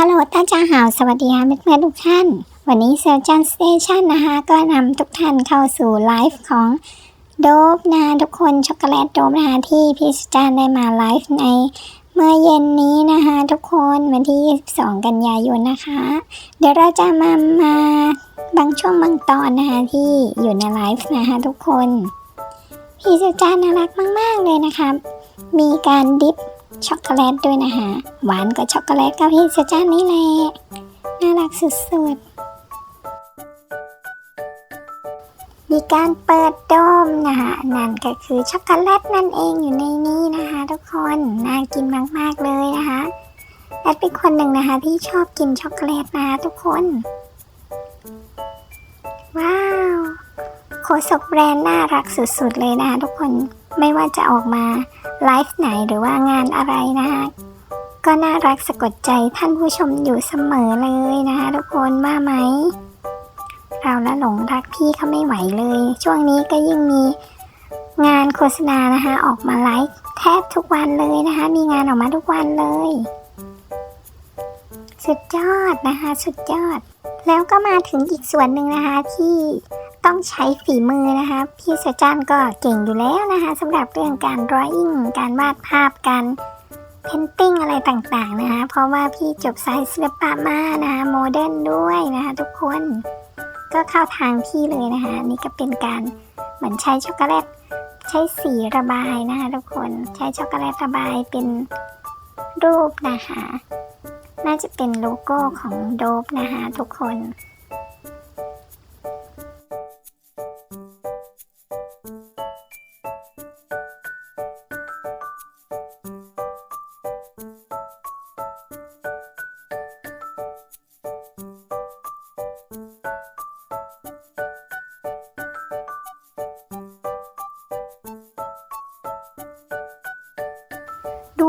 ฮัลโหลตานจ้าหาวสวัสดีค่ะเพื่อนๆทุกท่าน วันนี้เซลจันสเตชันนะคะ ก็นำทุกท่านเข้าสู่ไลฟ์ของโดบนะทุกคนช็อกโกแลตโดบนะคะที่พี่สจันได้มาไลฟ์ในเมื่อเย็นนี้นะคะทุกคนวันที่ 22 กันยายนนะคะ เดี๋ยวเราจะมามาบางช่วงบางตอนนะคะที่อยู่ในไลฟ์นะคะทุกคน พี่สจันน่ารักมาก ๆ เลยนะคะมีการดิฟ ช็อกโกแลตด้วยนะคะหวานกว่าช็อกโกแลตกับพี่สจ้านี่แหละน่ารักสุดๆ มีการเปิดโดมนะคะนั่นก็คือช็อกโกแลตนั่นเองอยู่ในนี้นะคะทุกคนน่ากินมากๆเลยนะคะแอดเป็นคนหนึ่งนะคะที่ชอบกินช็อกโกแลตนะคะทุกคน ว้าวโคศกแบรนด์น่ารักสุดๆเลยนะคะทุกคนไม่ว่าจะออกมา ไลฟ์ไหนหรือว่างานอะไรนะคะก็น่ารักสะกดใจท่านผู้ชมอยู่เสมอเลยนะคะทุกคนว่าไหม เราละหลงรักพี่เขาไม่ไหวเลย ช่วงนี้ก็ยิ่งมีงานโฆษณานะคะออกมาไลฟ์แทบทุกวันเลยนะคะ มีงานออกมาทุกวันเลย สุดยอดนะคะ สุดยอด แล้วก็มาถึงอีกส่วนหนึ่งนะคะที่ ต้องใช้ฝีมือนะคะพี่เสจันก็เก่งอยู่แล้วนะคะสำหรับเรื่องการรออิ่งการวาดภาพการเพนติ้งอะไรต่างๆนะคะ เพราะว่าพี่จบสายศิลปะมานะคะโมเดิร์นด้วยนะคะทุกคนก็เข้าทางพี่เลยนะคะนี่ก็เป็นการเหมือนใช้ช็อกโกแลตใช้สีระบายนะคะทุกคนใช้ช็อกโกแลตระบายเป็นรูปนะคะ น่าจะเป็นโลโก้ของโดบนะคะทุกคน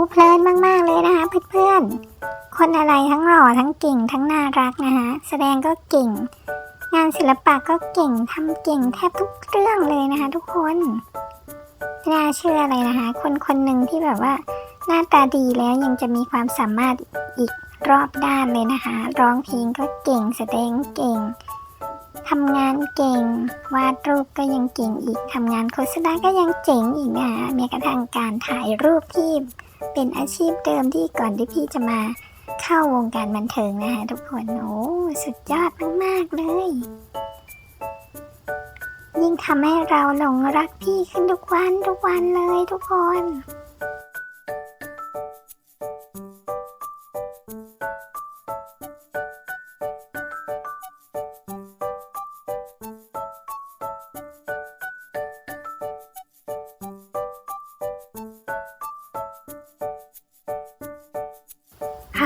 เพลินมากๆเลยนะคะเพื่อนๆ คนอะไรทั้งหล่อทั้งเก่งทั้งน่ารักนะคะแสดงก็เก่ง งานศิลปะก็เก่งทำเก่งแทบทุกเรื่องเลยนะคะทุกคนน่าเชื่อเลยนะคะ คนคนหนึ่งที่แบบว่า หน้าตาดีแล้วยังจะมีความสามารถอีกรอบด้านเลยนะคะ ร้องเพลงก็เก่งแสดงเก่งทำงานเก่ง วาดรูปก็ยังเก่งอีกทำงานโฆษณาก็ยังเจ๋งอีกนะคะแม้กระทั่งการถ่ายรูปที่ เป็นอาชีพเดิมที่ก่อนที่พี่จะมาเข้าวงการบันเทิงนะคะทุกคนโอ้สุดยอดมากๆเลย ยิ่งทำให้เราหลงรักพี่ขึ้นทุกวันทุกวันเลยทุกคน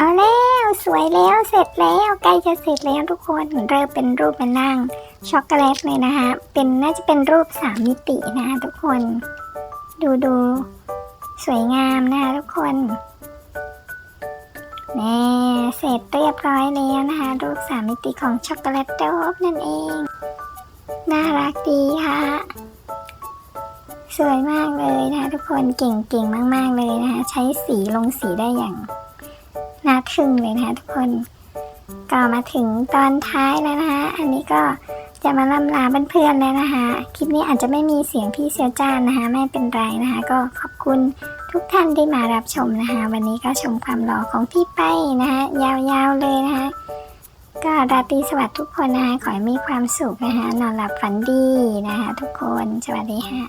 เอาแล้วสวยแล้วเสร็จแล้วใกล้จะเสร็จแล้วทุกคนเริ่มเป็นรูปเป็นร่างช็อกโกแลตเลยนะคะเป็นน่าจะเป็นรูปสามมิตินะคะทุกคน ดูดูสวยงามนะคะทุกคนแน่เสร็จเรียบร้อยแล้วนะคะ รูปสามมิติของช็อกโกแลตโดบนั่นเอง น่ารักดีค่ะสวยมากเลยนะคะทุกคนเก่งๆมาก ๆเลยนะคะ ใช้สีลงสีได้อย่าง น่าทึ่งเลยนะคะทุกคนก็มาถึงตอนท้ายแล้วนะคะ อันนี้ก็จะมาล่ำลาเพื่อนๆแล้วนะคะ คลิปนี้อาจจะไม่มีเสียงพี่เซียวจ้านนะคะ ไม่เป็นไรนะคะ ก็ขอบคุณทุกท่านที่มารับชมนะคะ วันนี้ก็ชมความหล่อของพี่ไปนะคะยาวๆเลยนะคะ ก็ราตรีสวัสดิ์ทุกคนนะคะ ขอให้มีความสุขนะคะ นอนหลับฝันดีนะคะ ทุกคน สวัสดีค่ะ